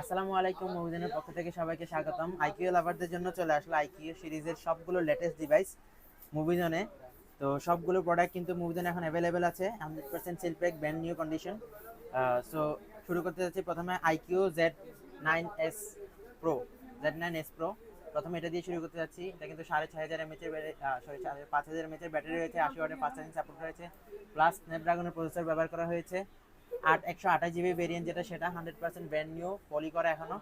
আসসালামু আলাইকুম মুভিজনের পক্ষ থেকে সবাইকে স্বাগতম। আইকিউ লাভারদের জন্য চলে আসলো আইকিউ সিরিজের সবগুলো লেটেস্ট ডিভাইস মুভিজনে তো সবগুলো প্রোডাক্ট কিন্তু মুভিজনে এখন অ্যাভেলেবেল আছে hundred percent seal pack brand new condition so শুরু করতে যাচ্ছি প্রথমে iQOO Z nine S pro Z nine S pro প্রথমে এটা দিয়ে শুরু করতে যাচ্ছি। এটা কিন্তু সাড়ে ছয় হাজার এমএচের সরি সাড়ে পাঁচ হাজার এমএচের ব্যাটারি রয়েছে, আশি ওয়াটের ফাস্ট চার্জিং সাপোর্ট রয়েছে। প্লাস স্ন্যাপড্রাগনের প্রসেসর ব্যবহার করা হয়েছে। আট একশো আঠাশ জিবি ভেরিয়েন্ট যেটা, সেটা hundred percent brand new poly করা এখনও।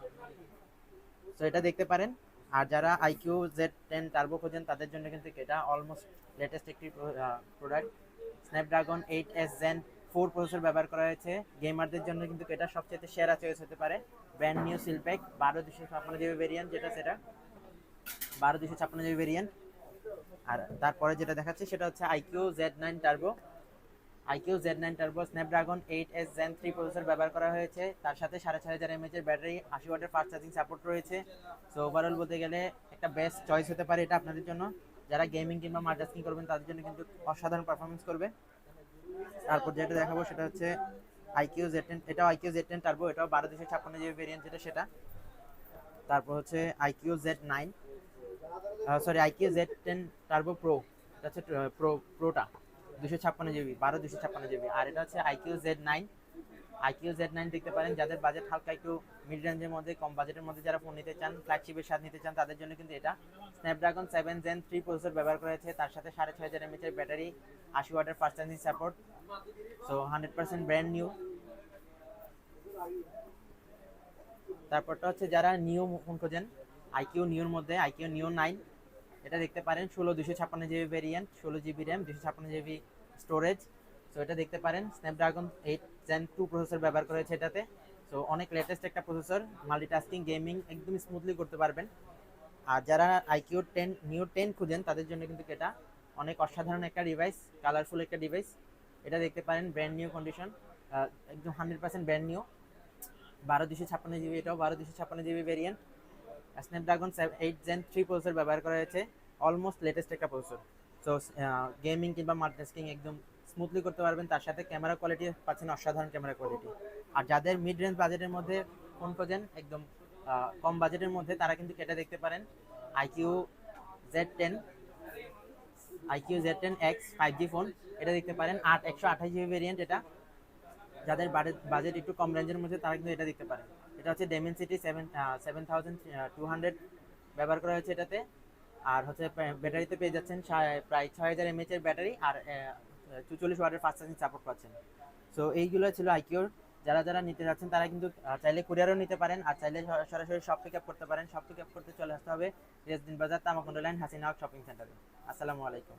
তো এটা দেখতে পারেন। আর যারা আইকিউ জেড টেন টার্বো খোঁজেন, তাদের জন্য কিন্তু এটা অলমোস্ট লেটেস্ট একটি product Snapdragon eight S gen four processor ব্যবহার করা হয়েছে। গেমারদের জন্য কিন্তু এটা সবচেয়ে সেরা চয়েস হতে পারে। ব্র্যান্ড নিউ সিলপ্যাক বারো দুশো ছাপ্পান্ন জিবি ভেরিয়েন্ট যেটা, সেটা। বারো দুশো ছাপ্পান্ন জিবি ভেরিয়েন্ট আর তারপরে যেটা দেখাচ্ছে, সেটা হচ্ছে iQOO Z nine turbo iQOO Z nine turbo, Snapdragon eight S gen three processor ব্যবহার করা হয়েছে। তার সাথে সাড়ে ছয় হাজার এমএচের ব্যাটারি, আশি ওয়াটের ফাস্ট চার্জিং সাপোর্ট রয়েছে। সো ওভারঅল বলতে গেলে একটা বেস্ট চয়েস হতে পারে এটা আপনাদের জন্য। যারা গেমিং কিংবা মাল্টাস্কিং করবেন, তাদের জন্য কিন্তু অসাধারণ পারফরমেন্স করবে। তারপর যেটা দেখাবো সেটা হচ্ছে আইকিউ জেড টেন, এটাও আইকিউ জেড টেন টার্বো, এটাও বারো দুশো ছাপ্পান্ন জিবি ভেরিয়েন্ট যেটা, সেটা। তারপর হচ্ছে iQOO Z nine sorry iQOO Z ten turbo pro, এটা হচ্ছে প্রো, প্রোটা। দুশো ছাপ্পান্ন জিবি, বারো দুশো ছাপ্পান্ন জিবি। আর এটা হচ্ছে iQOO Z nine. IQOO Z nine দেখতে পারেন, যাদের বাজেট হালকা একটু মিড রেঞ্জের মধ্যে, কম বাজেটের মধ্যে যারা ফোন নিতে চান ফ্ল্যাগশিপের স্বাদ নিতে চান, তাদের জন্য কিন্তু এটা Snapdragon seven gen three processor ব্যবহার করা হয়েছে। তার সাথে সাড়ে ছয় হাজার এমএচের ব্যাটারি আশি ওয়াটের fast charging support so hundred percent brand new তারপরটা হচ্ছে যারা নিউ ফোন খোঁজেন, আইকিউ নিউর মধ্যে, আইকিউ নিউ নাইন এটা দেখতে পারেন, ষোলো দুশো ছাপ্পান্ন জিবি ভেরিয়েন্ট ষোলো জিবি র্যাম দুশো ছাপ্পান্ন জিবি স্টোরেজ সো এটা দেখতে পারেন Snapdragon eight gen two processor ব্যবহার করেছে এটাতে। সো অনেক লেটেস্ট একটা প্রসেসর মাল্টিটাস্কিং গেমিং একদম স্মুথলি করতে পারবেন। আর যারা আইকিউ টেন নিউ টেন খুঁজেন, তাদের জন্য কিন্তু এটা অনেক অসাধারণ একটা ডিভাইস কালারফুল একটা ডিভাইস এটা দেখতে পারেন ব্র্যান্ড নিউ কন্ডিশন একদম হান্ড্রেড পার্সেন্ট ব্র্যান্ড নিউ বারো দুশো ছাপ্পান্ন জিবি, এটাও বারো দুশো ছাপ্পান্ন GB variant Snapdragon eight gen three processor ব্যবহার করা হয়েছে অলমোস্ট লেটেস্ট একটা প্রসেসর সো গেমিং কিংবা মাল্টিটাস্কিং একদম স্মুথলি করতে পারবেন। তার সাথে ক্যামেরা কোয়ালিটি পাচ্ছেন অসাধারণ ক্যামেরা কোয়ালিটি আর যাদের মিড রেঞ্জ বাজেটের মধ্যে ফোন খোঁজেন একদম কম বাজেটের মধ্যে, তারা কিন্তু এটা দেখতে পারেন। IQOO Z ten iQOO Z ten X five G phone এটা দেখতে পারেন। আট, একশো আঠাশ জিবি ভেরিয়েন্ট এটা। যাদের বাজেট একটু কম রেঞ্জের মধ্যে, তারা কিন্তু এটা দেখতে পারেন। এটা হচ্ছে Dimensity seven seven thousand two hundred ব্যবহার করা হয়েছে এটাতে। আর হচ্ছে ব্যাটারিতে পেয়ে যাচ্ছেন প্রায় ছয় হাজার এমএচ এর ব্যাটারি আর চুচল্লিশ ওয়াটের ফাস্ট চার্জিং সাপোর্ট পাচ্ছেন। সো এইগুলো ছিল আইকিউর যারা যারা নিতে যাচ্ছেন, তারা কিন্তু চাইলে কুরিয়ারও নিতে পারেন আর চাইলে সরাসরি শপ পিক আপ করতে পারেন। শপ পিক আপ করতে চলে আসতে হবে রেসদিন বাজার তামাকুন্ড লাইন হাসিনা শপিং সেন্টারে আসসালামু আলাইকুম।